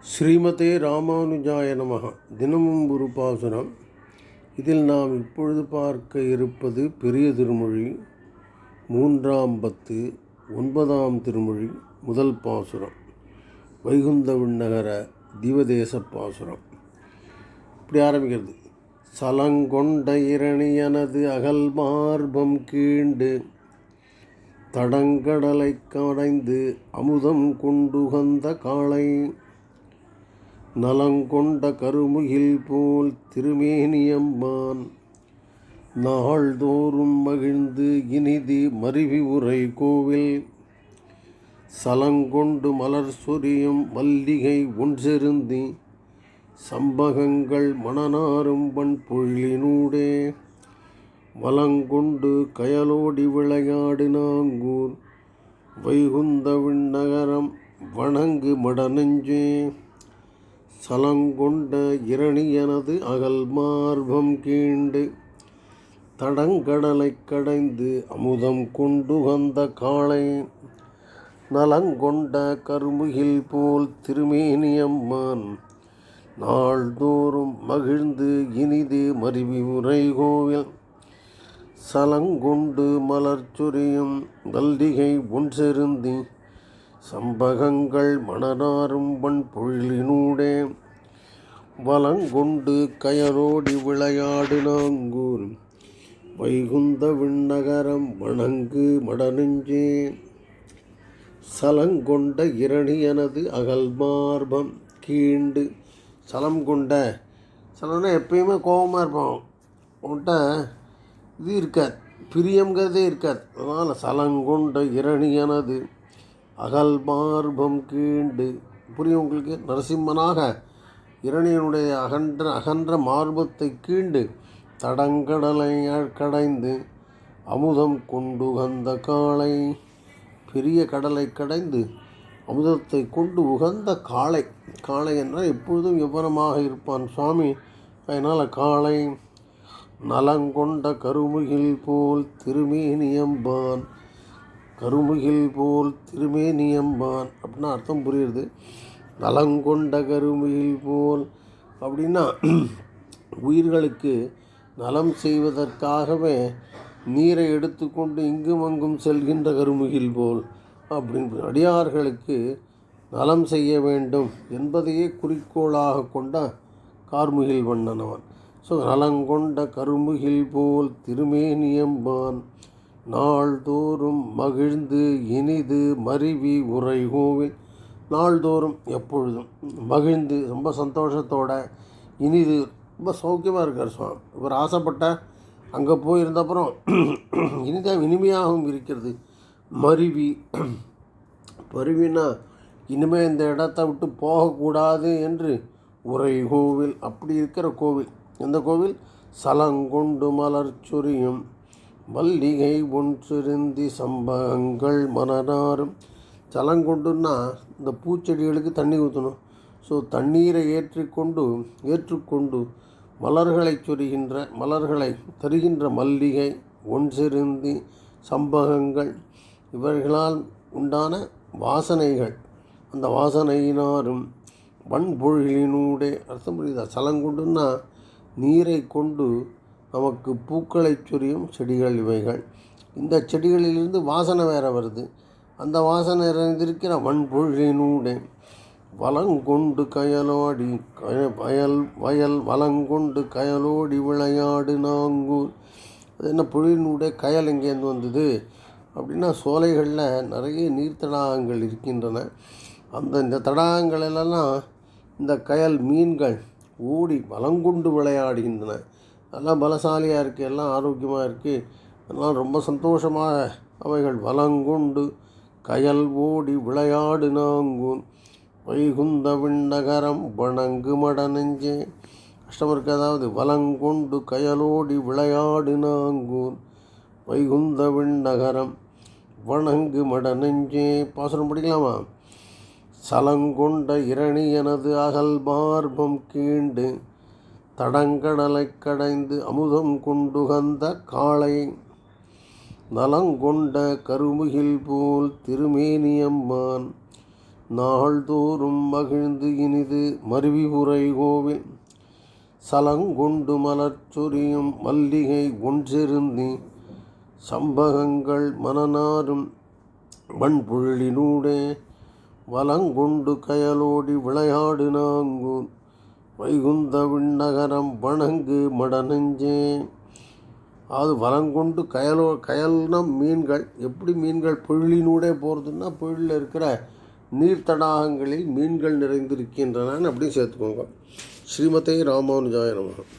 ஸ்ரீமதே ராமானுஜாய நமக. தினமும் ஒரு பாசுரம். இதில் நாம் இப்பொழுது பார்க்க இருப்பது பெரிய திருமொழி மூன்றாம் பத்து ஒன்பதாம் திருமொழி முதல் பாசுரம். வைகுந்த விண்ணகர திவதேச பாசுரம். இப்படி ஆரம்பிக்கிறது. சலங்கொண்ட இரணியனது அகல் மார்பம் கீண்டு தடங்கடலை கடைந்து அமுதம் கொண்டுகந்த காளை நலங்கொண்ட கருமுகில் போல் திருமேனியம்மான். நாள்தோறும் மகிழ்ந்து இனிதி மருவி உரை கோவில். சலங்கொண்டு மலர் சொரியும் மல்லிகை ஒன்றிருந்தி சம்பகங்கள் மணனாரும் பண் பொழிலினூடே வலங்கொண்டு கயலோடி விளையாடு நாங்கூர் வைகுந்த விண்ணகரம் வணங்கு மடநெஞ்சே. சலங்கொண்ட இரணியனது அகல் மார்பம் கீண்டு தடங்கடலைக் கடைந்து அமுதம் கொண்டு வந்த காளை நலங்கொண்ட கருமுகில் போல் திருமேனியம்மான் நாள்தோறும் மகிழ்ந்து இனிது மருவி உரை கோவில் சலங்கொண்டு மலர் சொரியும் மல்லிகை செருந்தி சம்பகங்கள் மணனாரும் பண் பொழிலினூடே வலங்கொண்டு கயரோடி விளையாடு நாங்கூர் வைகுந்த விண்ணகரம் வணங்கு மடநெஞ்சே சலங்கொண்ட இரணியனது அகல்மார்பம் கீண்டு. சலம் கொண்ட சலம்னா எப்பயுமே கோபமாக இருப்பான். உன்கிட்ட இது இருக்காது பிரியங்கிறதே இருக்காது. அதனால் சலங்கொண்ட இரணியனது அகல் மார்பம் கீண்டு. புரியும் உங்களுக்கு? நரசிம்மனாக இரணியனுடைய அகன்ற அகன்ற மார்பத்தை கீண்டு தடங்கடலை கடைந்து அமுதம் கொண்டு உகந்த காளை பெரிய கடலை கடைந்து அமுதத்தை கொண்டு உகந்த காளை. காளை என்றால் எப்பொழுதும் விவரமாக இருப்பான் சுவாமி. அதனால் காளை நலங்கொண்ட கருமுகில் போல் திருமேனியம்பான் கருமுகில் போல் திருமேனியம்பான் அப்படின்னா அர்த்தம் புரியுறது. நலங்கொண்ட கருமுகில் போல். அப்படின்னா உயிர்களுக்கு நலம் செய்வதற்காகவே நீரை எடுத்துக்கொண்டு இங்கும் அங்கும் செல்கின்ற கருமுகில் போல். அப்படின்னு அடியார்களுக்கு நலம் செய்ய வேண்டும் என்பதையே குறிக்கோளாக கொண்ட கார்முகில் வண்ணனவன் ஸோ நலங்கொண்ட கருமுகில் போல் திருமேனியம்பான் நாள்தோறும் மகிழ்ந்து இனிது மருவி உரை கோவில் நாள்தோறும் எப்பொழுதும் மகிழ்ந்து ரொம்ப சந்தோஷத்தோட இனிது. ரொம்ப சௌக்கியமாக இருக்கார் சுவாமி. இவர் ஆசைப்பட்ட அங்கே போயிருந்த அப்புறம் இனிதாக இனிமையாகவும் இருக்கிறது. மருவி பருவினா இனிமேல் இந்த இடத்த விட்டு போகக்கூடாது என்று உரை கோவில் அப்படி இருக்கிற கோவில். எந்த கோவில்? சலங்கொண்டு மலர் சொரியும். மல்லிகை ஒன் சிறுந்தி சம்பகங்கள் மனநாரும் சலங்கொண்டுன்னா இந்த பூச்செடிகளுக்கு தண்ணி ஊற்றணும் ஸோ தண்ணீரை ஏற்றிக்கொண்டு ஏற்றுக்கொண்டு மலர்களை சொரிகின்ற மலர்களை தருகின்ற மல்லிகை ஒன் சிறுந்தி சம்பகங்கள் இவர்களால் உண்டான வாசனைகள். அந்த வாசனையினாரும் வன்பொழிலினூடே அர்த்தம் புரியுதா? சலங்கொண்டுன்னா நீரை கொண்டு நமக்கு பூக்களை சொரியும் செடிகள் இவைகள். இந்த செடிகளிலிருந்து வாசனை வேற வருது. அந்த வாசனை நிறைந்திருக்கிற வன்பொழினூடே வலங்கொண்டு கயலோடி கய வயல் வயல் வலங்கொண்டு கயலோடி விளையாடு நாங்கூர். அது என்ன பொழிலினூடே கயல் எங்கேருந்து வந்தது? அப்படின்னா சோலைகளில் நிறைய நீர் தடாகங்கள் இருக்கின்றன. அந்த இந்த தடாகங்களெல்லாம் இந்த கயல் மீன்கள் ஓடி வலங்கொண்டு விளையாடுகின்றன. எல்லாம் பலசாலியாக இருக்குது எல்லாம் ஆரோக்கியமாக இருக்குது எல்லாம் ரொம்ப சந்தோஷமாக அவைகள் வலங்குண்டு கயல் ஓடி விளையாடு நாங்கூன். வைகுந்த விண்ணகரம் வணங்கு மட நெஞ்சே கஷ்டம் இருக்கு அதாவது வலங்கொண்டு கயலோடி விளையாடு நாங்கூன். வைகுந்த விண்ணகரம் வணங்கு மட நெஞ்சே பாசனம் படிக்கலாமா? சலங்கொண்ட இரணி எனது அகல் மார்பம் கீண்டு தடங்கடலை கடைந்து அமுதம் கொண்டுகந்த காளை நலங்கொண்ட கருமுகில் போல் திருமேனியம்மான். நாள்தோறும் மகிழ்ந்து இனிது மருவி உரை கோவில். சலங்கொண்டு மலர்ச்சொரியும் மல்லிகை ஒன்றிருந்தி சம்பகங்கள் மனநாரும் வன்புழலினூடே வலங்கொண்டு கயலோடி விளையாடு நாங்கூர் வைகுந்த விண்ணகரம் வணங்கு மடநெஞ்சே. அது வலங்கொண்டு கயலோ கயல்னா மீன்கள். எப்படி மீன்கள் பொழிலினூடே போகிறதுன்னா பொழிலில் இருக்கிற நீர் தடாகங்களில் மீன்கள் நிறைந்திருக்கின்றன அப்படின்னு சேர்த்துக்கோங்க. ஸ்ரீமதே ராமானுஜாய நமகம்